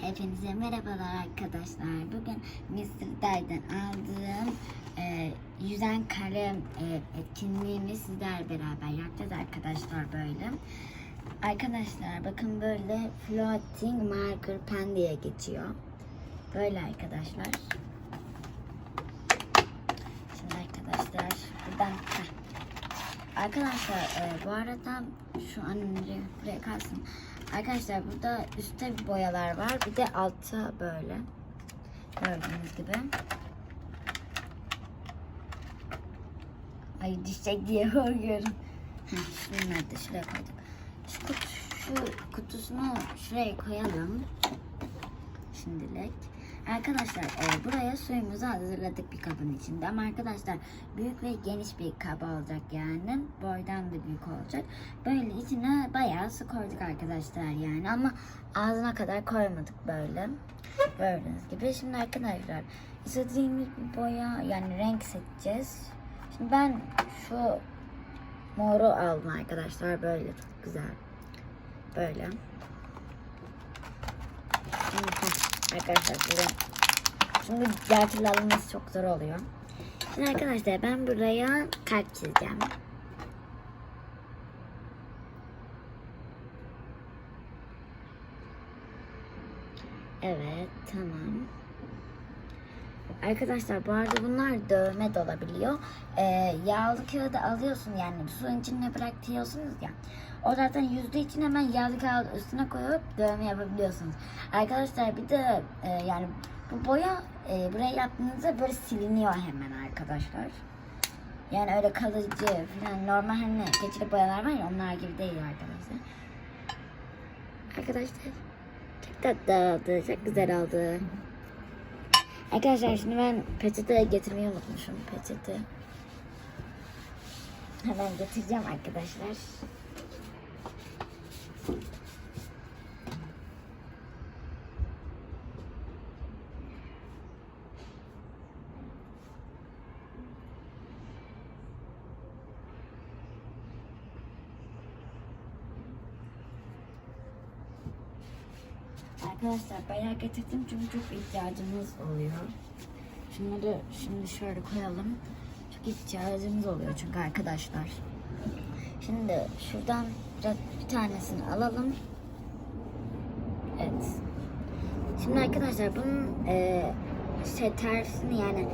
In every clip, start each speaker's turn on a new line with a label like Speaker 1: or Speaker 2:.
Speaker 1: Hepinize merhabalar arkadaşlar. Bugün Mr. Aldığım e, yüzen kalem e, etkinliğini sizler beraber yapacağız arkadaşlar böyle. Arkadaşlar bakın böyle floating marker pen diye geçiyor. Böyle arkadaşlar. Şimdi arkadaşlar buradan heh. Arkadaşlar e, bu arada şu an önce buraya kalsın. Arkadaşlar burada üstte boyalar var. Bir de altta böyle. Gördüğünüz gibi. Ay düşecek diye korkuyorum. Şunları da şuraya koyduk. Şu, kutu, şu kutusunu şuraya koyalım. Şimdilik. Arkadaşlar e, buraya suyumuzu hazırladık bir kabın içinde. Ama arkadaşlar büyük ve geniş bir kaba olacak yani. Boydan da büyük olacak. Böyle içine bayağı su koyduk arkadaşlar yani. Ama ağzına kadar koymadık böyle. Gördüğünüz gibi. Şimdi arkadaşlar istediğimiz boya yani renk seçeceğiz. Şimdi ben şu moru aldım arkadaşlar. Böyle çok güzel. Böyle. Şimdi, heh, arkadaşlar burada Şimdi gerçekten alınması çok zor oluyor. Şimdi arkadaşlar ben buraya kalp çizeceğim. Evet tamam. Arkadaşlar bu arada bunlar dövme de olabiliyor. Ee, yağlı kağıdı alıyorsun yani suyun içine bırakıyorsunuz ya. O zaten yüzde için hemen yağlı kağıdı üstüne koyup dövme yapabiliyorsunuz. Arkadaşlar bir de e, yani bu boya e, buraya yaptığınızda böyle siliniyor hemen arkadaşlar. Yani öyle kalıcı falan normal hani keçili boyalar var ya onlar gibi değil arkadaşlar. Arkadaşlar çok tatlı oldu, çok güzel oldu. Arkadaşlar şimdi ben peçete getirmeyi unutmuşum. Peçete. Hemen getireceğim arkadaşlar. Arkadaşlar bayağı getirdim çünkü çok ihtiyacımız oluyor. Şunları şimdi şöyle koyalım. Çok ihtiyacımız oluyor çünkü arkadaşlar. Şimdi şuradan biraz bir tanesini alalım. Evet. Şimdi arkadaşlar bunun e, şey tersini yani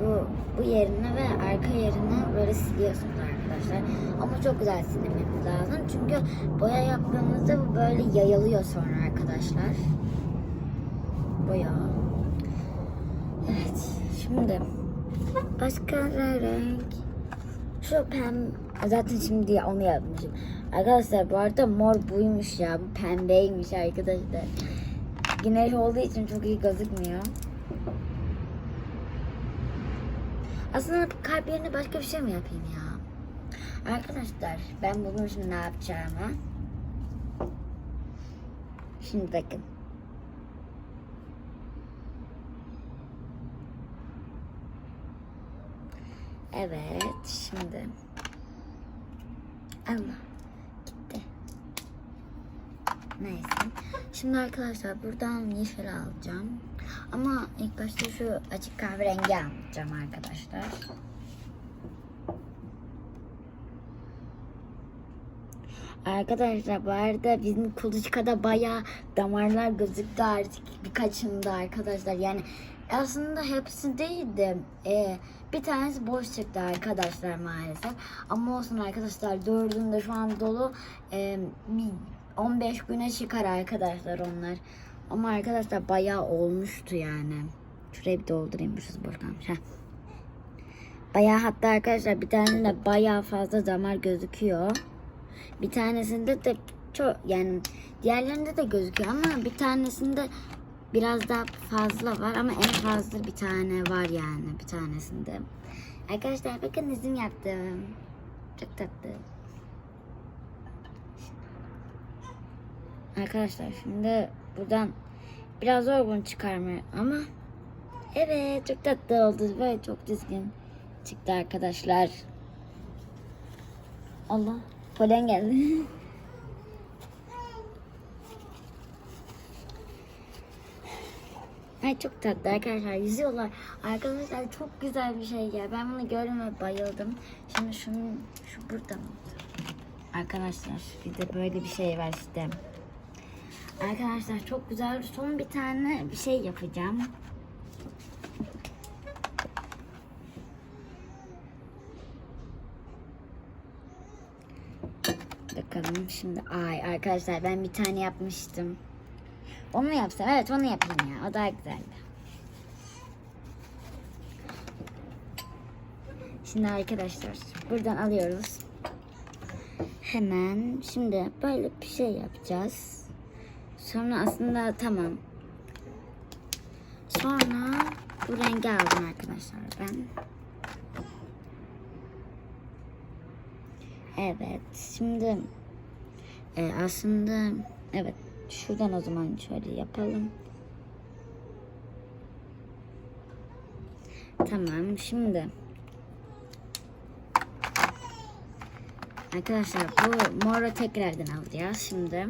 Speaker 1: bu bu yerini ve arka yerini böyle siliyorsunuz arkadaşlar. Ama çok güzel silmemiz lazım. Çünkü boya yaptığımızda bu böyle yayılıyor sonra arkadaşlar. Boya. Evet. Şimdi başka renk. Şu pem zaten şimdi onu yapmışım. Arkadaşlar bu arada mor buymuş ya. Bu pembeymiş arkadaşlar. Güneş olduğu için çok iyi gözükmüyor. Aslında kalp yerine başka bir şey mi yapayım ya? Arkadaşlar ben buldum şimdi ne yapacağımı. Şimdi bakın. Evet şimdi. Allah gitti. Neyse. Şimdi arkadaşlar buradan yeşil alacağım. Ama ilk başta şu açık kahverengi alacağım arkadaşlar. Arkadaşlar bu arada bizim kuluçkada bayağı damarlar gözüktü artık birkaçında arkadaşlar. Yani aslında hepsi değildi. Ee, bir tanesi boş çıktı arkadaşlar maalesef. Ama olsun arkadaşlar dördünde şu an dolu. Bir 15 güne çıkar arkadaşlar onlar. Ama arkadaşlar bayağı olmuştu yani. Şurayı bir doldurayım. Burası boş kalmış. Heh. Bayağı hatta arkadaşlar bir tane de bayağı fazla damar gözüküyor. Bir tanesinde de çok yani diğerlerinde de gözüküyor ama bir tanesinde biraz daha fazla var ama en fazla bir tane var yani bir tanesinde. Arkadaşlar bakın izim yaptım. Çok tatlı. Arkadaşlar şimdi buradan biraz zor bunu çıkarmaya ama evet çok tatlı oldu ve çok düzgün çıktı arkadaşlar. Allah polen geldi. Ay çok tatlı arkadaşlar yüzüyorlar. Arkadaşlar çok güzel bir şey ya. Ben bunu gördüm ve bayıldım. Şimdi şunu şu burada mı? Arkadaşlar bir de böyle bir şey var işte. Arkadaşlar çok güzel. Son bir tane bir şey yapacağım. Bakalım şimdi. Ay arkadaşlar ben bir tane yapmıştım. Onu yapsam. Evet onu yapayım ya. O daha güzeldi. Şimdi arkadaşlar buradan alıyoruz. Hemen şimdi böyle bir şey yapacağız. Sonra aslında tamam. Sonra bu rengi aldım arkadaşlar ben. Evet şimdi e, aslında evet şuradan o zaman şöyle yapalım. Tamam şimdi Arkadaşlar bu moru tekrardan alacağız şimdi.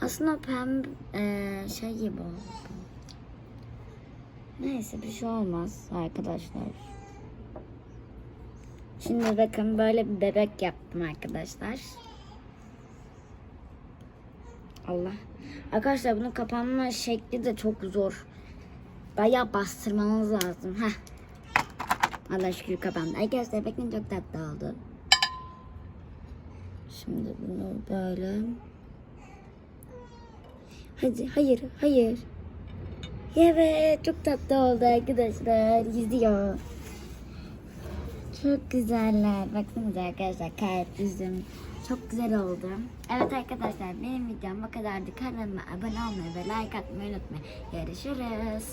Speaker 1: Aslında o pembe e, şey gibi oldu. Neyse bir şey olmaz arkadaşlar. Şimdi bakın böyle bir bebek yaptım arkadaşlar. Allah. Arkadaşlar bunun kapanma şekli de çok zor. Bayağı bastırmanız lazım. Heh. Allah şükür kapandı. Arkadaşlar bakın çok tatlı oldu. Şimdi bunu böyle. Hadi hayır hayır. Evet çok tatlı oldu arkadaşlar. Yüzüyor. Çok güzeller. Baksanıza arkadaşlar kalp yüzüm. Çok güzel oldu. Evet arkadaşlar benim videom bu kadardı. Kanalıma abone olmayı ve like atmayı unutmayın. Görüşürüz.